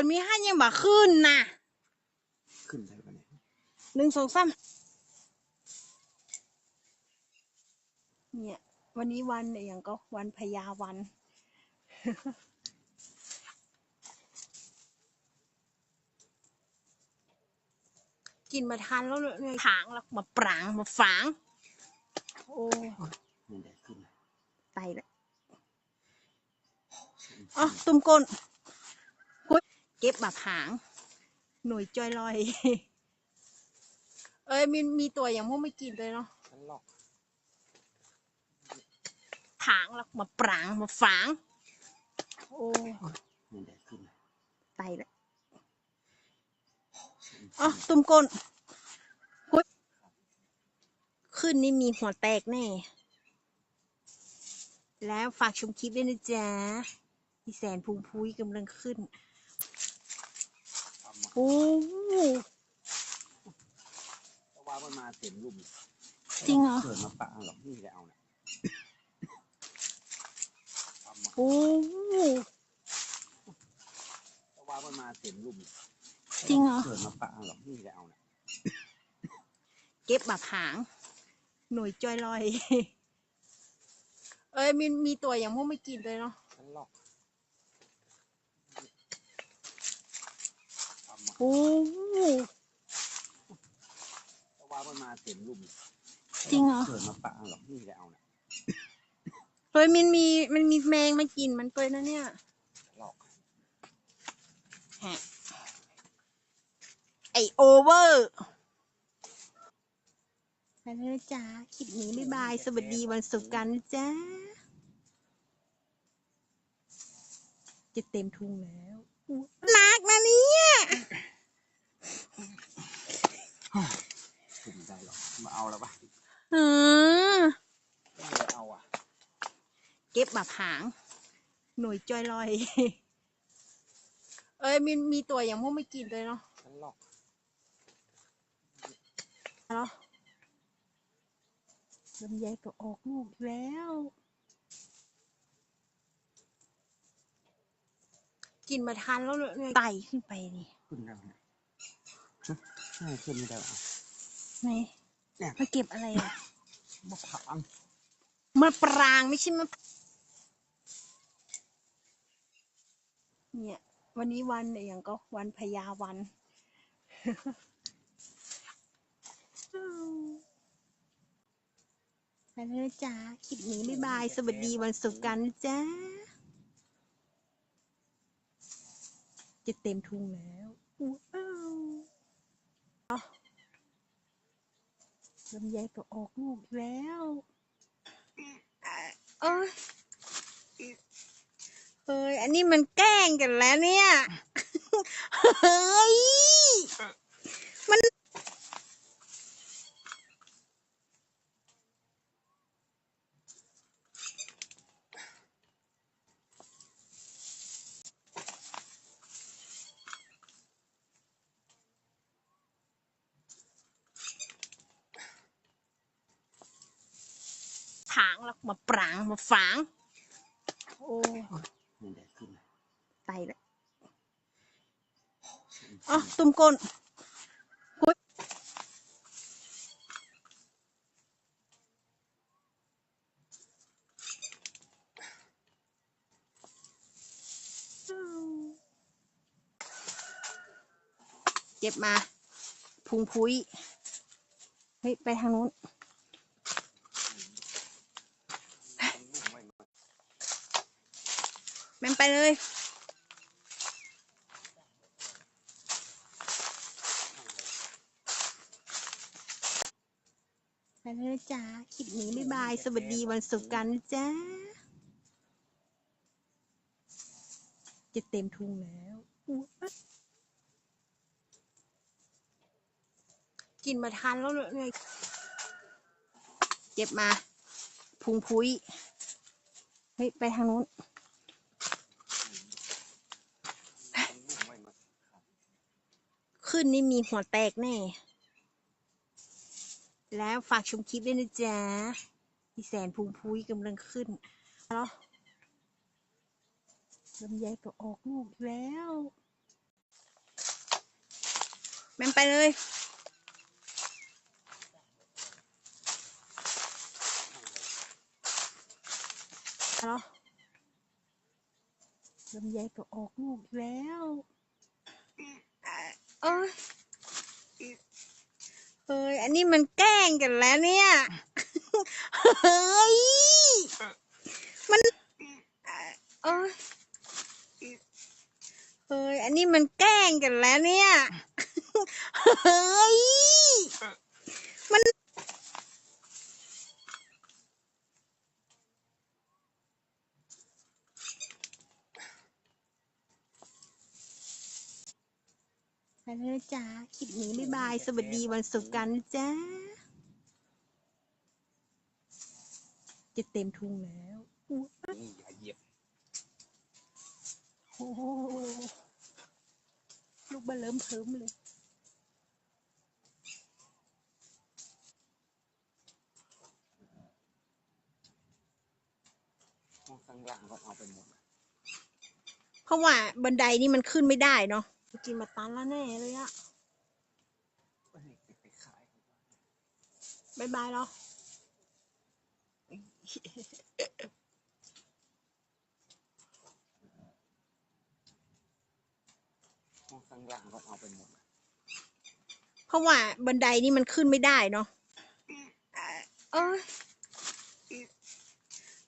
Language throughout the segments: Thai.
นมีห้ายังบ่ขึ้นน่ะขึ้นได้ปะเนี่ยหนึ่งสองสามเนี่ย วันนี้วันอะไรอย่างก็วันพญาวัน กินมาทานแล้วเนี่ยถางแล้วมาปรางมาฝาง โอ้ไม่ได้ขึ้นไตละอ๋อตุ้มก้นกุ๊ย เก็บแบบหาง หน่วยจอยลอย เอ้ยมีมีตัวอย่างพวกไม่กินเลยเนาะฉันหลอกถางแล้วมาปรางมาฝาง โอ้ไม่ได้ขึ้นไตละอ๋อตุ้มก้นกุ๊ยขึ้นนี่มีหัวแตกแน่ แล้วฝากชมคลิปด้วยนะจ๊ะพี่แสนพุงพุ้ยกำลังขึ้นทำมา โอ้เพราะว่ามันมาเต็มลุ่มจริงเหรอ เกิดมาปะหรอกนี่จะเอาเนี่ยทำมาโอ้เพราะว่ามันมาเต็มลุ่มจริงเหรอ เกิดมาปะหรอกนี่จะเอาเนี่ยเก็บแบบหาง หน่วยจอยลอย เอ้ยมีมีตัวอย่างพวกไม่กินเลยเนาะ ฉันหลอกทำมา โอ้เพราะว่ามันมาเต็มลุ่มจริงเหรอ เกิดมาปะหรอกนี่จะเอาเนี่ยเฮ้ยมันมีมันมีแมงมากินมันตัวนะเนี่ยฉันหลอกฮะไอโอเวอร์ไปแล้วนะจ๊ะคลิปนี้บ๊ายบาย สวัสดีวันศุกร์กันนะจ๊ะจะเต็มทุงแล้วอุ๊ยหนักนะเนี่ย ถึงได้หรอกมาเอาแล้วปะอืมไม่ได้เอาอะ เก็บแบบหาง หน่วยจอยลอย เอ้ยมีมีตัวอย่างพวกไม่กินเลยเนาะฉันหลอกเนาะลำไยก็ออกลูกแล้วกินมาทานแล้วเนี่ยไตขึ้นไปนี่ขึ้นได้ปะเนี่ยฮะไม่ขึ้นไม่ได้หรอไหนเนี่ยมาเก็บอะไรอะมะพร้าวมาปรางไม่ใช่มาเนี่ย วันนี้วันอะไรอย่างก็วันพญาวันไปแล้วนะจ๊ะคลิปนี้บ๊ายบาย สวัสดีวันศุกร์กันนะจ๊ะจะเต็มทุงแล้วว้าว ลำไยก็ออกลูกแล้วเอ้ยเฮ้ย อันนี้มันแกล้งกันแล้วเนี่ย เฮ้ยางแล้วมาปรางมาฝาง โอ้ไม่ได้ขึ้นไตละอ๋อตุ้มก้นกุ๊ยเก็บมา พุงพุ้ย เฮ้ย ไปทางนู้น แม่งไปเลย ไปแล้วจ๊ะคลิปนี้บ๊ายบาย สวัสดีวันศุกร์กันนะจ๊ะจะเต็มทุงแล้วกินมาทานแล้วเนี่ยเก็บมา พุงพุ้ย เฮ้ย ไปทางนู้น นนี่มีหัวแตกแน่ แล้วฝากชมคลิปด้วยนะจ๊ะพี่แสนพุงพุ้ยกำลังขึ้นเนาะลำไยก็ออกลูกแล้วแม่ไปเลยเอาลำไยก็ออกลูกแล้ว เอ้ยเฮ้ย อันนี้มันแกล้งกันแล้วเนี่ย เฮ้ย มันเอ้ยเฮ้ย อันนี้มันแกล้งกันแล้วเนี่ย เฮ้ย ไปแล้วนะจ๊ะคลิปนี้บ๊ายบาย สวัสดีวันศุกร์กันนะจ๊ะจะเต็มทุงแล้วอุ๊ยนี่อย่าเหยียบโอ้โหลูกบะเริ่มเพิ่มเลยห้องข้างล่างก็เอาไปหมดเพราะว่าบันไดนี่มันขึ้นไม่ได้เนาะ กินมาตันแล้วแน่เลยอะไปให้ไปขายบายบายแล้วห้องข้างล่างก็เอาไปหมด เพราะว่าบันไดนี่มันขึ้นไม่ได้เนาะเอ้ย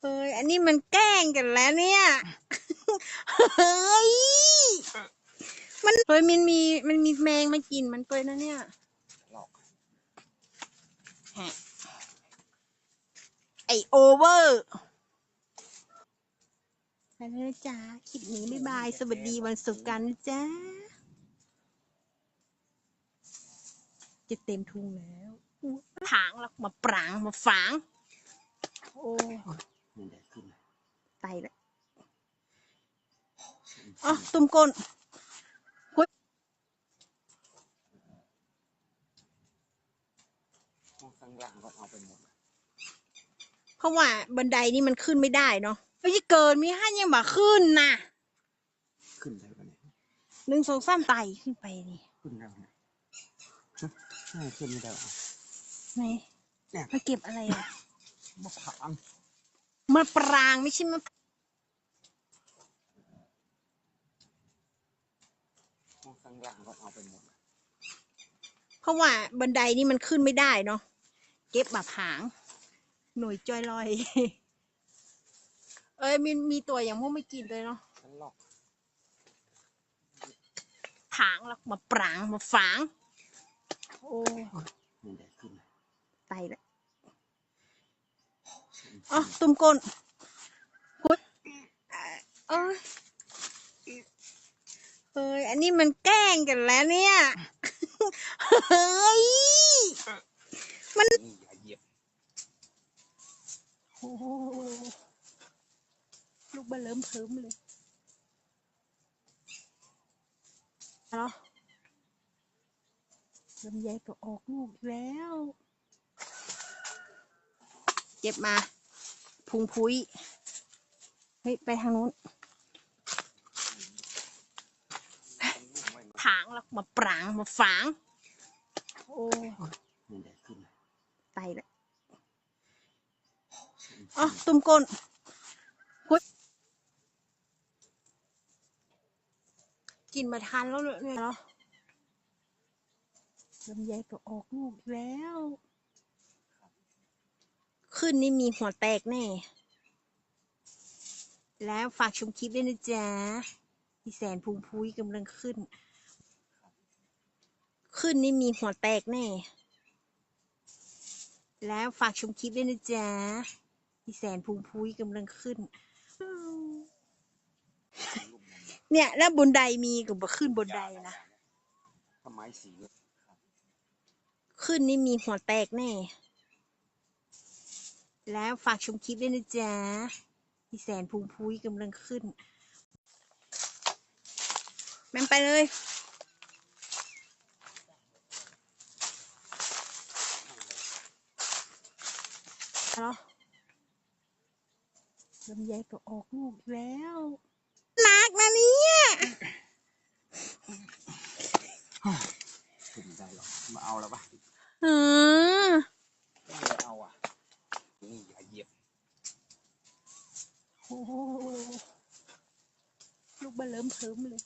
เฮ้ย อันนี้มันแกล้งกันแล้วเนี่ย เฮ้ย มันเฮ้ยมันมีมันมีแมงมากินมันเปยนะเนี่ยหลอกไอโอเวอร์ไปแล้วนะจ๊ะคลิปนี้บ๊ายบาย สวัสดีวันศุกร์กันนะจ๊ะจะเต็มทุงแล้วอุ๊ยถางแล้วมาปรางมาฝาง โอ้นี่ได้ขึ้นไตละอ๋อตุ้มก้น ห้องข้างล่างก็เอาไปหมดเพราะว่าบันไดนี่มันขึ้นไม่ได้เนาะไม่ใช่เกินมีห้ายังบ่ขึ้นนะขึ้นได้ปะเนี่ยหนึ่งสองสามไตขึ้นไปนี่ขึ้นได้ปะเนี่ยฮะไม่ขึ้นไม่ได้หรอไหนเนี่ยมาเก็บอะไรอะมะพร้าวมาปรางไม่ใช่มาห้องข้างล่างก็เอาไปหมดเพราะว่าบันไดนี่มันขึ้นไม่ได้เนาะ เก็บแบบหาง หน่วยจอยลอย เอ้ยมีมีตัวอย่างพวกไม่กินเลยเนาะฉันหลอกถางแล้วมาปรางมาฝาง โอ้นี่ได้ขึ้นไตละอ๋อตุ้มก้นพุดเอ้ยเฮ้ยอันนี้มันแกล้งกันแล้วเนี่ย เฮ้ย นี่อย่าเหยียบ โอ้โหลูกบะเริ่มเพิ่มเลยเอาละลำไยก็ออกลูกอีกแล้ว เจ็บมา พุงพุ้ย เฮ้ย ไปทางนู้นถางแล้วมาปราง มาฝาง โอ้นี่ได้ขึ้นไตละ อ๋อตุ้มก้นพุ้ยกินมาทานแล้วเนี่ยเนาะลำไยก็ออกลูกแล้ว ขึ้นนี่มีหัวแตกแน่ แล้วฝากชมคลิปด้วยนะจ๊ะพี่แสนพุงพุ้ยกำลังขึ้น ขึ้นนี่มีหัวแตกแน่ แล้วฝากชมคลิปด้วยนะจ๊ะ พี่แสนพุงพุ้ยกำลังขึ้น เนี่ย แล้วบนไดมีกับบ่ขึ้นบนไดนะทำไมสีขึ้นนี่มีหัวแตกแน่ แล้วฝากชมคลิปด้วยนะจ๊ะพี่แสนพุงพุ้ยกำลังขึ้น แม่งไปเลยเอาลำไยก็ออกลูกอีกแล้วหนักนะเนี่ยสุดหรอกมาเอาแล้วปะเออไม่ได้เอาอะ นี่อย่าเหยียบโอ้โหลูกเบลเริ่มเทิมเลย